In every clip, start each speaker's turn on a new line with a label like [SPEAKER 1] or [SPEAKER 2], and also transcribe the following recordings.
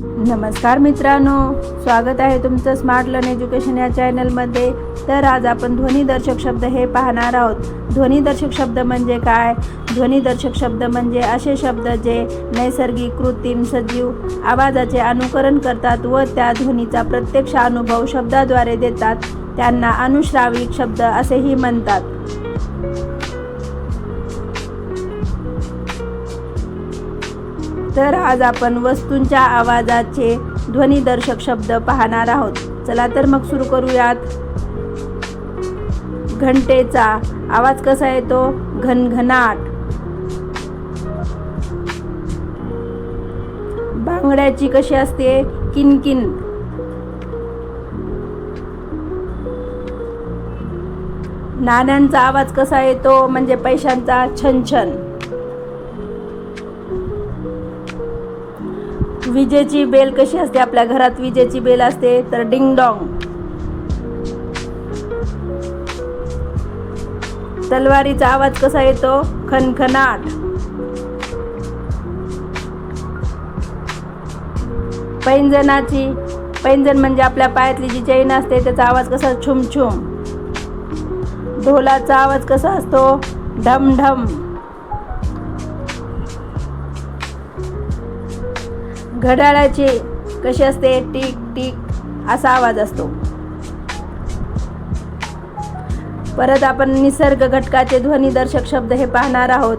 [SPEAKER 1] नमस्कार मित्रांनो स्वागत आहे तुमचं स्मार्ट लर्न एज्युकेशन या चॅनलमध्ये तर आज आपण ध्वनीदर्शक शब्द हे पाहणार आहोत. ध्वनीदर्शक शब्द म्हणजे काय? ध्वनीदर्शक शब्द म्हणजे असे शब्द जे नैसर्गिक कृत्रिम सजीव आवाजाचे अनुकरण करतात व त्या ध्वनीचा प्रत्यक्ष अनुभव शब्दाद्वारे देतात. त्यांना अनुश्राविक शब्द असेही म्हणतात. तर आज आपण वस्तूंच्या आवाजाचे ध्वनीदर्शक शब्द पाहणार आहोत. चला तर मग सुरू करूयात. घंटेचा आवाज कसा येतो? घनघनाट. बांगड्याची कशी असते? किनकिन. नाण्यांचा आवाज कसा येतो? म्हणजे पैशांचा छनछन. विजेची बेल कशी असते? आपल्या घरात विजेची बेल असते तर डिंग डॉंग तलवारीचा आवाज कसा येतो? खनखनाट. पैंजनाची पैंजण म्हणजे आपल्या पायातली जी चैन असते त्याचा आवाज कसा? छुमछुम. ढोलाचा आवाज कसा असतो? ढम घड्याळाचे कसे असते? टिक टिक असा आवाज असतो. परत आपण निसर्ग घटकाचे ध्वनीदर्शक शब्द हे पाहणार आहोत.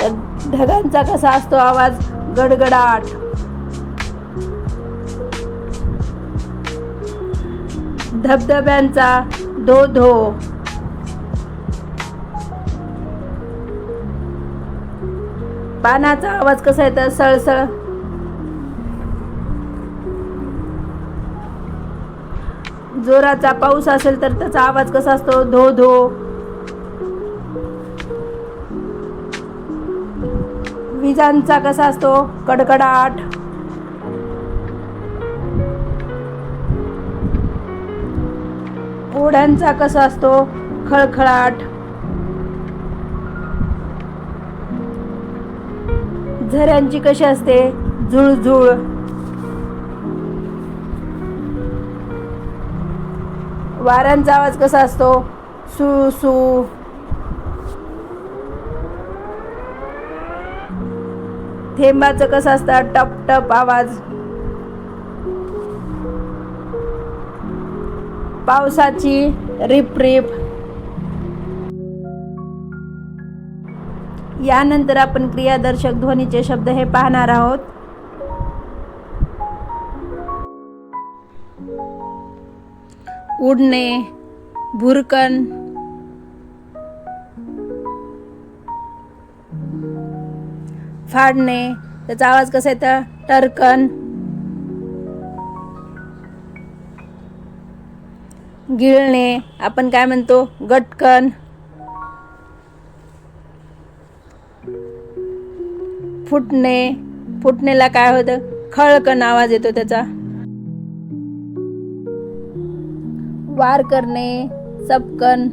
[SPEAKER 1] तर ढगांचा कसा असतो आवाज? गडगडाट. धबधब्यांचा धो धो पानाचा आवाज कसा येतो? सळसळ. जोराचा पाऊस असेल तर त्याचा आवाज कसा असतो? धो धो. विजांचा कसा असतो? कडकडाट. ओढ्यांचा कसा असतो? खळखळाट. झऱ्यांची कशी असते? झुळझुळ. वाऱ्यांचा आवाज कसा असतो? सू सू. थेंबाचं कसं असतं? टप टप आवाज. पावसाची रिप रिप. यानंतर आपण क्रियादर्शक ध्वनीचे शब्द हे पाहणार आहोत. उडणे भुरकन फाडणे त्याचा आवाज कसा येतं? टरकन गिळणे आपण काय म्हणतो? गटकन फुटणे फुटणेला काय होतं? खळकन आवाज येतो त्याचा. वार करणे सपकन.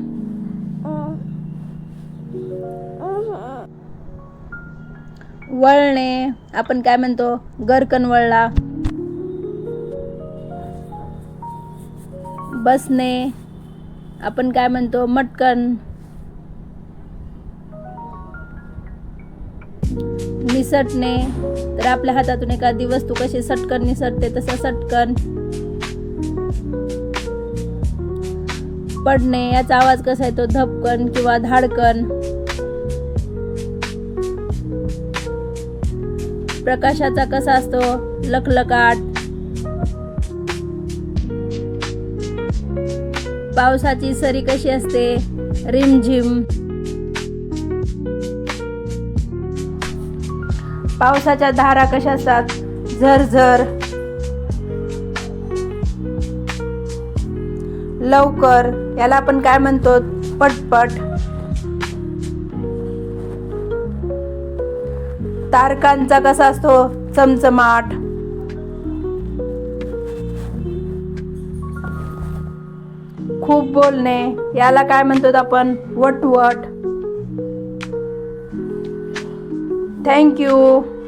[SPEAKER 1] वळणे आपण काय म्हणतो? गरकन वळला. बसणे आपण काय म्हणतो? मटकन. निसटणे तर आपल्या हातातून एखादी वस्तू कशी सटकन निसटते तसं सटकन. पडणे याचा आवाज कसा येतो? धपकन किंवा धाडकन. प्रकाशाचा कसा असतो? लखलकाट पावसाची सरी कशी असते? रिमझिम. पावसाच्या धारा कशा असतात? झरझर लवकर. याला आपण काय म्हणतो? पटपट. तारकांचा कसा असतो? चमचमाट. खूप बोलणे. याला काय म्हणतो आपण? वटवट. thank you.